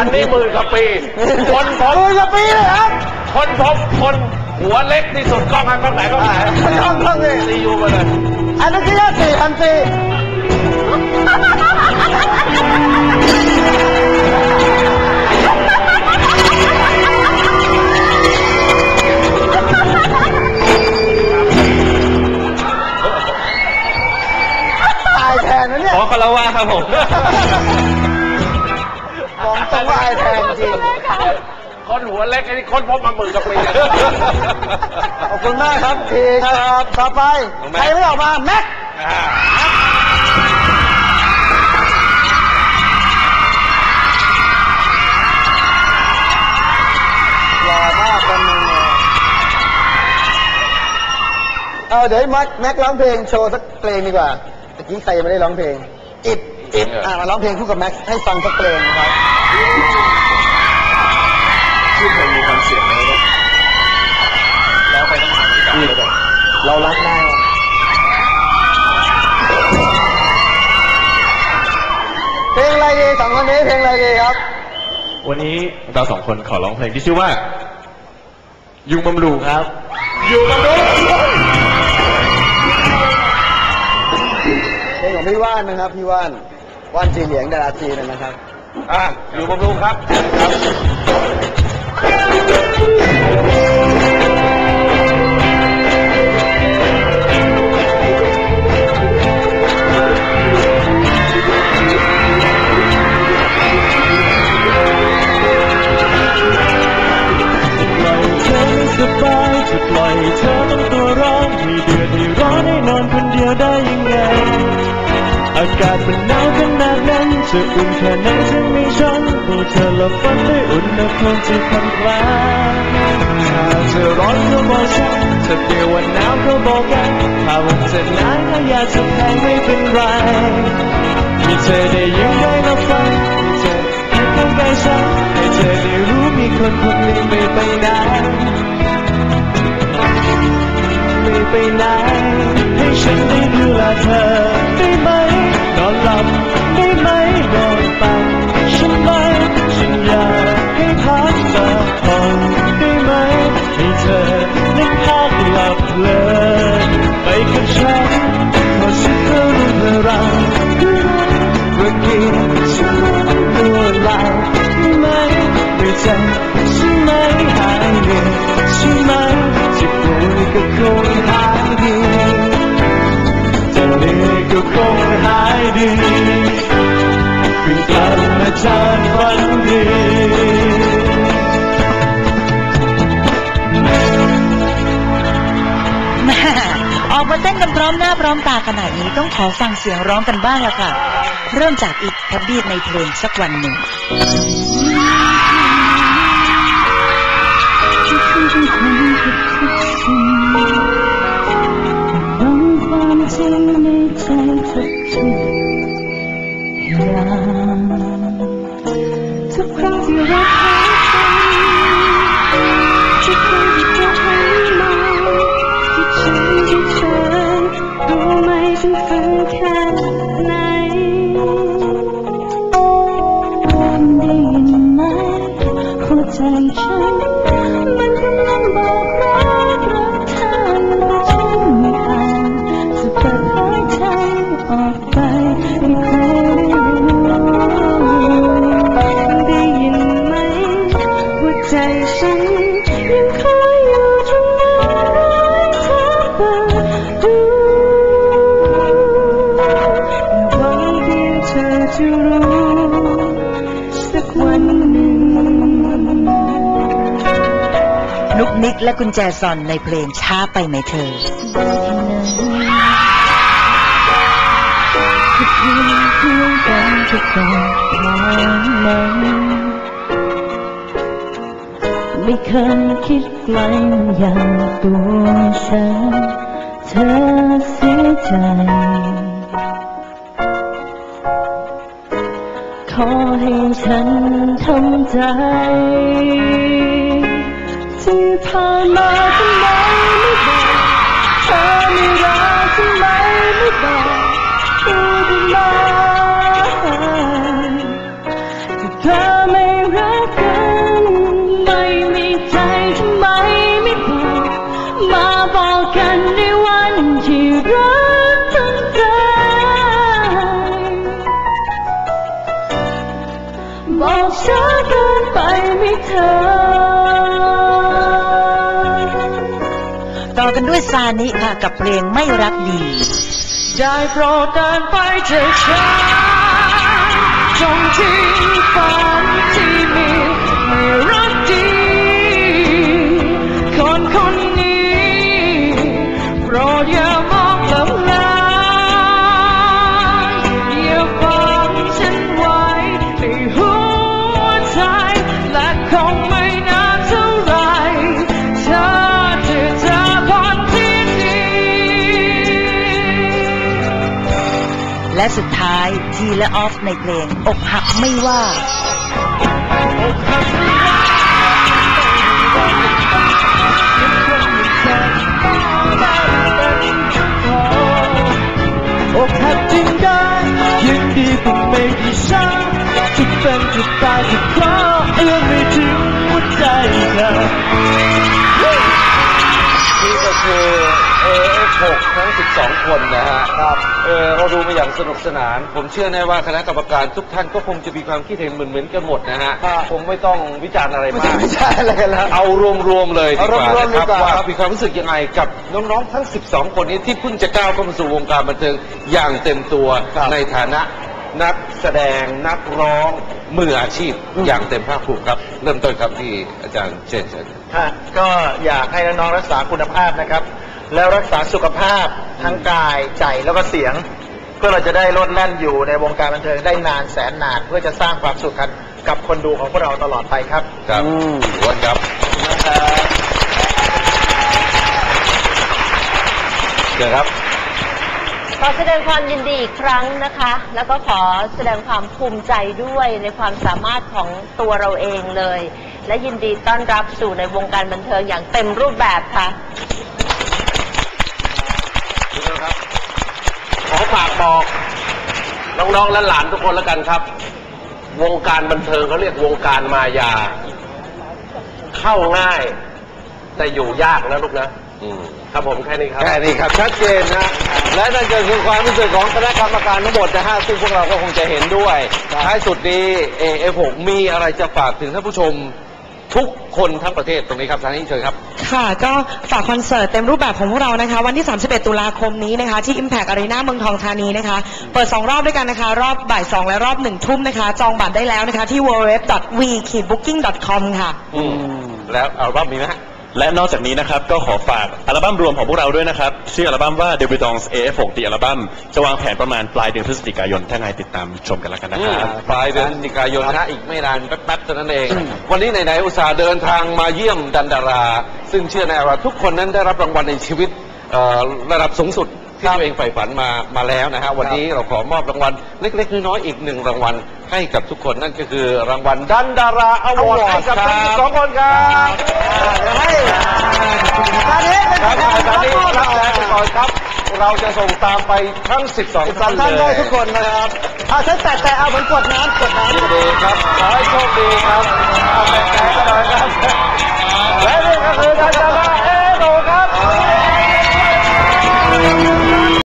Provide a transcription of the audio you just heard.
อันนี้หมื่นกว่าปี คนพบหมื่นกว่าปีเลยครับ คนพบคนหัวเล็กที่สุดกล้องอันกล้องไหนกล้องไหนกล้องกล้องนี่ซียูมาเลยอันนี้คือสี่พันปี ตรงว่าอายแทนจริงคนหัวเล็กอันนี้คนพบมาหมื่นกว่าปีขอบคุณมากครับทีครับต่อไปน้องแม็กใครไม่ออกมาแม็กอ่าหล่อมากคนหนึงเลยเอาเดี๋ยวให้แม็กแม็กร้องเพลงโชว์สักเพลงดีกว่าตะกี้ใครยังไม่ได้ร้องเพลงอิดอิดอะมาร้องเพลงคู่กับแม็กให้ฟังสักเพลงนะครับ ชื่อเพลงมีความเสี่ยงไหมครับแล้วไปต้องถามพี่กับแล้วแบบเรารักได้เพลงอะไรดีสองคนนี้เพลงอะไรดีครับ วันนี้เราสองคนขอร้องเพลงที่ชื่อว่า ยุงบำรุงครับ ยุงบำรุงเพลงของพี่ว่านนะครับ พี่ว่านว่านจีเหลียงดาราจีนนะครับ อะอยู่บำรุงครับครับปล่อยเธอไม่สบายจะปล่อยเธอต้องตัวร้อนให้เดือดให้ร้อนให้นอนคนเดียวได้ยังไง อากาศมันหนาวขนาดนั้น จะอุ่นแค่ไหนจะมีฉันให้เธอลับฝันได้อุ่นในความที่ผ่อนคลายถ้าเธอร้อนก็บอกฉันถ้าเดียววันหนาวก็บอกกันถ้าวันจะหนาวก็อยากจะแพ้ไม่เป็นไรมีเธอได้ยินได้รับฟังมีเธออยู่ข้างกายฉันให้เธอได้รู้มีคนคนหนึ่งไม่ไปไหนไม่ไปไหนให้ฉันได้ดูแลเธอได้ไหมนอนหลับ ได้ไหมนอนฝันฉันไหมฉันอยากให้พักสักผ่อนได้ไหมให้เธอได้พักหลับเลินไปกับฉันเพราะฉันก็รู้เธอรักรักกินฉันตัวลายได้ไหมไม่ใจใช่ไหมหายเหนื่อยใช่ไหมจะป่วยก็คง ร้อมหน้าพร้อมตาขนาดนี้ต้องขอฟังเสียงร้องกันบ้างละค่ะ เริ่มจากอีกทับบีดในเพลงสักวันหนึ่ง นุกนิกและกุญแจซอนในเพลงช้าไปไหมเธอไม่เคยคิดไกลอย่างตัวฉันเธอเสียใจ ขอให้ฉันทำใจ ที่ผ่านมาทำไมไม่บอกเธอไม่รักทำไมไม่บอกพูดมาถ้าเธอไม่รักกันไม่มีใจทำไมไม่บอกมาบอกกันในวันที่รักทั้งใจบอกช้าเกินไปไม่เธอ สซานิค่ะกับเพลงไม่รักดี ได้โปรดเดินไปเถิดฉันจงทิ้งฝันใจ และสุดท้ายทีและออฟในเพลง อกหักไม่ว่าอก ทั้ง12คนนะฮะครับเออเราดูมาอย่างสนุกสนาน ผมเชื่อแน่ว่าคณะกรรมการทุกท่านก็คงจะมีความคิดเห็นเหมือนๆกันหมดนะฮะครับผมไม่ต้องวิจารณ์อะไรไม่มาใช่กไม่ใช่อะไรกันแล้วเอารวมๆเลยดีกว่าเอารวมๆนะครับดีกว่าว่าครับมีความรู้สึกยังไงกับน้องๆทั้ง 12 คนนี้ที่เพิ่งจะก้าวเข้ามาสู่วงการบันเทิงอย่างเต็มตัวในฐานะนักแสดงนักร้องมืออาชีพอย่างเต็มภาคภูมิครับ เริ่มต้นครับที่อาจารย์เชนเชิญฮะก็อยากให้น้องๆรักษาคุณภาพนะครับ แล้วรักษาสุขภาพทั้งกายใจแล้วก็เสียง เพื่อเราจะได้ลดแล่นอยู่ในวงการบันเทิงได้นานแสนนานเพื่อจะสร้างความสุขกันกับคนดูของพวกเราตลอดไปครับ ครับวันครับเชิญครับ ขอแสดงความยินดีอีกครั้งนะคะ แล้วก็ขอแสดงความภูมิใจด้วยในความสามารถของตัวเราเองเลย และยินดีต้อนรับสู่ในวงการบันเทิงอย่างเต็มรูปแบบค่ะ ขอฝาก บอกน้องๆและหลานทุกคนแล้วกันครับ วงการบันเทิงเขาเรียกวงการมายา เข้าง่าย แต่อยู่ยากนะลูกนะอืมครับผมแค่นี้ครับแค่นี้ครับชัดเจนนะและนั่นก็คือความรู้สึกของคณะกรรมการทั้งหมดนะฮะซึ่งพวกเราก็คงจะเห็นด้วยท้ายสุดนี้ AF6 มีอะไรจะฝากถึงท่านผู้ชม ทุกคนทั้งประเทศตรงนี้ครับทางนี้เชิญครับ ค่ะ ก็ฝากคอนเสิร์ตเต็มรูปแบบของพวกเรานะคะ วันที่ 31 ตุลาคมนี้นะคะ ที่ Impact Arena เมืองทองธานีนะคะ เปิด 2 รอบด้วยกันนะคะ รอบบ่าย 2 และรอบ 1 ทุ่มนะคะ จองบัตรได้แล้วนะคะ ที่ www.v-booking.com ค่ะ อืม แล้วอัลบั้มมีไหมฮะ และนอกจากนี้นะครับก็ขอฝากอัลบั้มรวมของพวกเราด้วยนะครับ ชื่ออัลบั้มว่า Debutants AF6 The อัลบั้มจะวางแผนประมาณปลายเดือนพฤศจิกายน ถ้าไงติดตามชมกันแล้วกันนะครับ ปลายเดือนพฤศจิกายนนะฮะอีกไม่นานแป๊บๆเท่านั้นเอง วันนี้ไหนๆอุตส่าห์เดินทางมาเยี่ยมดันดารา ซึ่งเชื่อแน่ว่าทุกคนนั้นได้รับรางวัลในชีวิตเอ่อระดับสูงสุด ที่ตัวเองใฝ่ฝันมามาแล้วนะฮะวันนี้เราขอมอบรางวัลเล็กๆน้อยๆอีกหนึ่งรางวัลให้กับทุกคนนั่นก็คือรางวัลดันดาราอวอร์ดให้กับทั้งสองคนครับเดี๋ยวให้ตอนนี้เป็นครับทางตอนนี้รับรับแล้วไปก่อนครับ เราจะส่งตามไปทั้ง 12สิบสองท่านท่านเลได้ยทุกคนนะครับเอาฉันแตะแต่เอาเหมือนกดน้ำกดน้ำยินดีครับขอให้โชคดีครับเอาแข่งกันหน่อยครับและนี่ก็คือดันดาราเอโดครับ